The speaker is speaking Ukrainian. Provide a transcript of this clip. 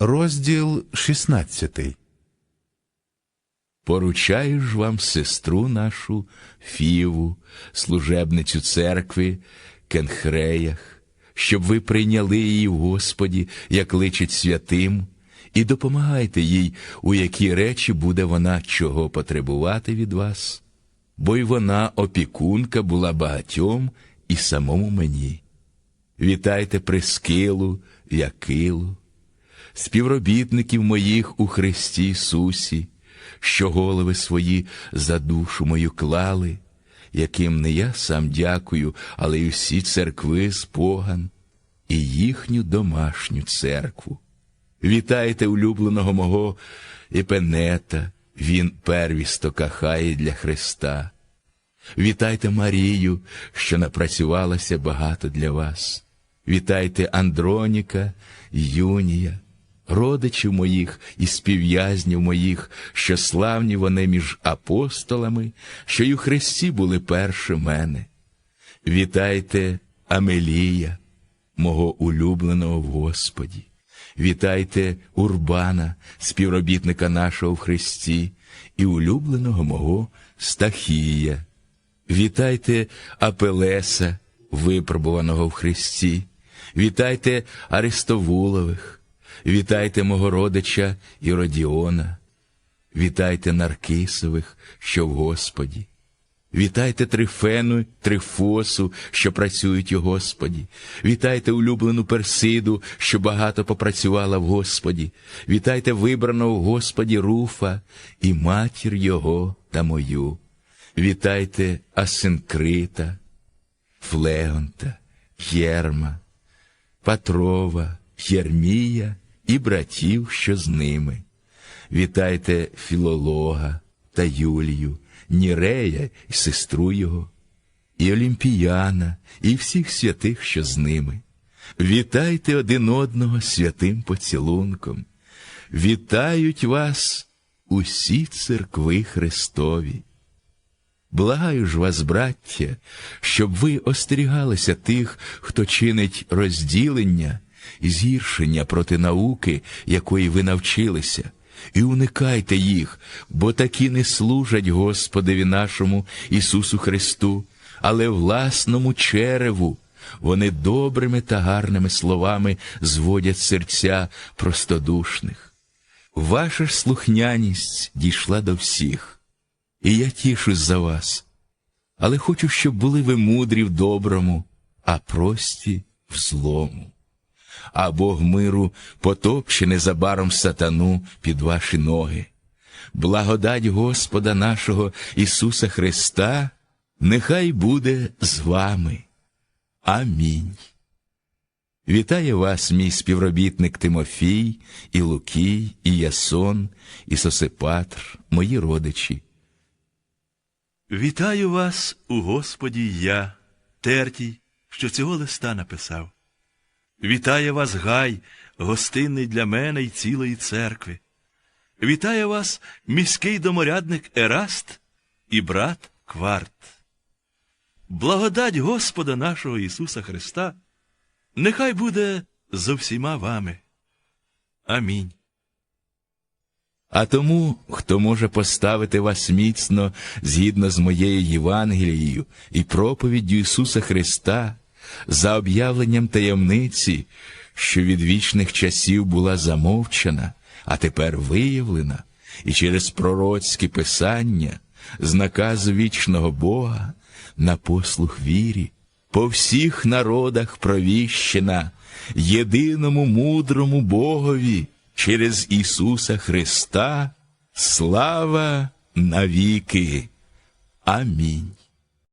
Розділ 16 Поручаю ж вам сестру нашу Фіву, служебницю церкви, Кенхреях, щоб ви прийняли її в Господі, як личить святим, і допомагайте їй, у які речі буде вона чого потребувати від вас, бо й вона опікунка була багатьом і самому мені. Вітайте Прискилу, Якилу, співробітників моїх у Христі Ісусі, що голови свої за душу мою клали, яким не я сам дякую, але й усі церкви з поган і їхню домашню церкву. Вітайте улюбленого мого Епенета, він первісто кахає для Христа. Вітайте Марію, що напрацювалася багато для вас. Вітайте Андроніка, Юнія, родичів моїх і співв'язнів моїх, що славні вони між апостолами, що й у Христі були перші мене. Вітайте Амелія, мого улюбленого в Господі. Вітайте Урбана, співробітника нашого в Христі, і улюбленого мого Стахія. Вітайте Апелеса, випробуваного в Христі. Вітайте Аристовулових, вітайте мого родича Іродіона, вітайте Наркисових, що в Господі. Вітайте Трифену, Трифосу, що працюють у Господі. Вітайте улюблену Персиду, що багато попрацювала в Господі. Вітайте вибраного в Господі Руфа і матір його та мою. Вітайте Асинкрита, Флеонта, Єрма, Патрова, Єрмія і братів, що з ними. Вітайте Філолога та Юлію, Нірея і сестру його, і Олімпіяна, і всіх святих, що з ними. Вітайте один одного святим поцілунком. Вітають вас усі церкви Христові. Благаю ж вас, браття, щоб ви остерігалися тих, хто чинить розділення і згіршення проти науки, якої ви навчилися, і уникайте їх, бо такі не служать Господеві нашому Ісусу Христу, але власному череву. Вони добрими та гарними словами зводять серця простодушних. Ваша ж слухняність дійшла до всіх. І я тішусь за вас, але хочу, щоб були ви мудрі в доброму, а прості в злому. А Бог миру потопче незабаром сатану під ваші ноги. Благодать Господа нашого Ісуса Христа нехай буде з вами. Амінь. Вітає вас, мій співробітник Тимофій, і Лукій, і Ясон, і Сосипатр, мої родичі. Вітаю вас у Господі я, Тертій, що цього листа написав. Вітає вас Гай, гостинний для мене й цілої церкви. Вітає вас міський доморядник Ераст і брат Кварт. Благодать Господа нашого Ісуса Христа нехай буде зо всіма вами. Амінь. А тому, хто може поставити вас міцно згідно з моєю Євангелією і проповіддю Ісуса Христа, за об'явленням таємниці, що від вічних часів була замовчана, а тепер виявлена, і через пророцькі писання, з наказу вічного Бога, на послух вірі, по всіх народах провіщена, єдиному мудрому Богові через Ісуса Христа, слава навіки. Амінь.